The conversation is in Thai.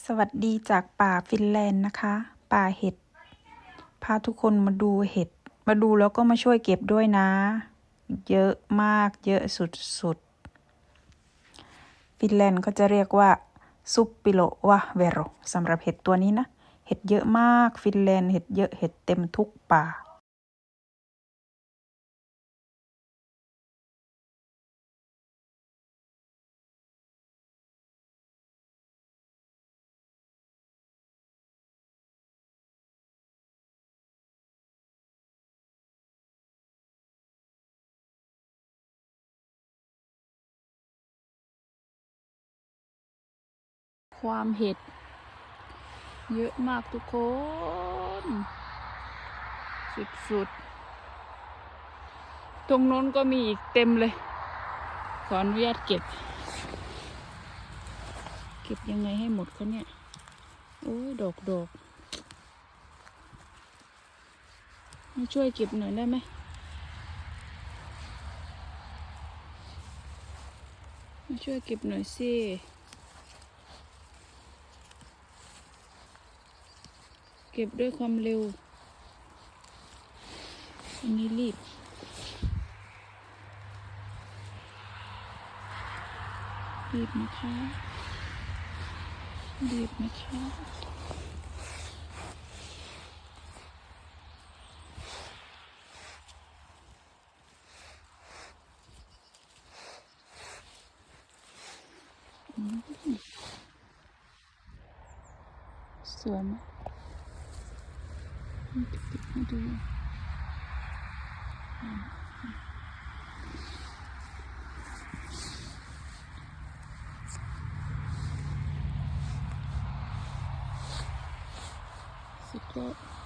สวัสดีจากป่าฟินแลนด์นะคะ ป่าเห็ด พาทุกคนมาดูเห็ด มาดูแล้วก็มาช่วยเก็บด้วยนะ เยอะมาก เยอะสุดๆ ฟินแลนด์ก็จะเรียกว่าซุปปิโลวะเวโรสำหรับเห็ดตัวนี้นะ เห็ดเยอะมาก ฟินแลนด์เห็ดเยอะ เห็ดเต็มทุกป่า ความเห็ด เยอะมากทุกคน สุดๆ ตรงน้นก็มีอีกเต็มเลย ขออนุญาตเก็บ เก็บยังไงให้หมดเขาเนี่ย โอ้ยดอกดอกมาช่วยเก็บหน่อยได้ไหมมาช่วยเก็บหน่อยสิ เก็บด้วยความเร็ว อันนี้รีบ รีบนะคะรีบนะคะอืมสวยไหม ให้ดูสุดยอด